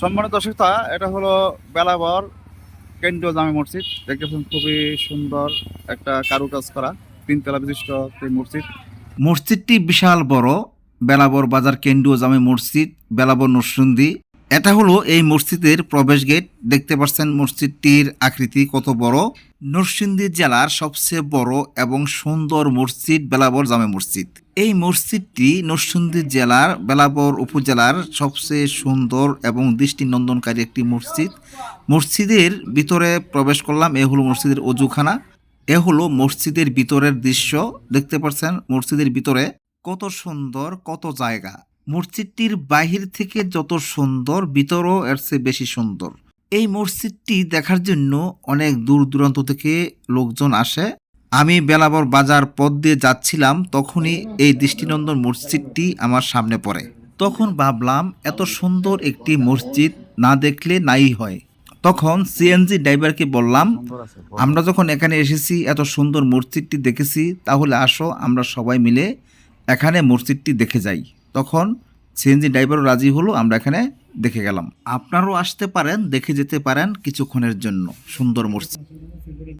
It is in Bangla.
সম্মানিত দর্শকতা, এটা হলো বেলাবর কেন্দ্রীয় জামে মসজিদ। দেখতে পাচ্ছেন খুবই সুন্দর একটা কারুকাজ করা, তিনতলা বিশিষ্ট এই মসজিদ। মসজিদটি বিশাল বড়, বেলাবর বাজার কেন্দ্রীয় জামে মসজিদ, বেলাবর নরসুন্দি এটা হলো এই মসজিদের প্রবেশ গেট। দেখতে পাচ্ছেন মসজিদটির আকৃতি কত বড়। নরসিংদী জেলার সবচেয়ে বড় এবং সুন্দর মসজিদ বেলাবর জামে মসজিদ। এই মসজিদটি নরসিংদী জেলার বেলাবর উপজেলার সবচেয়ে সুন্দর এবং দৃষ্টিনন্দনকারী একটি মসজিদ। মসজিদের ভিতরে প্রবেশ করলাম, এ হলো মসজিদের অজুখানা। এ হলো মসজিদের ভিতরের দৃশ্য, দেখতে পাচ্ছেন? মসজিদের ভিতরে কত সুন্দর, কত জায়গা। মসজিদটির বাহির থেকে যত সুন্দর, ভিতরও এর চেয়ে বেশি সুন্দর। এই মসজিদটি দেখার জন্য অনেক দূর দূরান্ত থেকে লোকজন আসে। আমি বেলাবর বাজার পথ দিয়ে যাচ্ছিলাম, তখনই এই দৃষ্টিনন্দন মসজিদটি আমার সামনে পড়ে। তখন ভাবলাম, এত সুন্দর একটি মসজিদ না দেখলে নাই হয়। তখন সিএনজি ড্রাইভারকে বললাম, আমরা যখন এখানে এসেছি, এত সুন্দর মসজিদটি দেখেছি, তাহলে আসো, আমরা সবাই মিলে এখানে মসজিদটি দেখে যাই। তখন সিএনজি ড্রাইভারও রাজি হলো, আমরা এখানে দেখে গেলাম। আপনারাও আসতে পারেন, দেখে যেতে পারেন কিছুক্ষণের জন্য সুন্দর মসজিদ।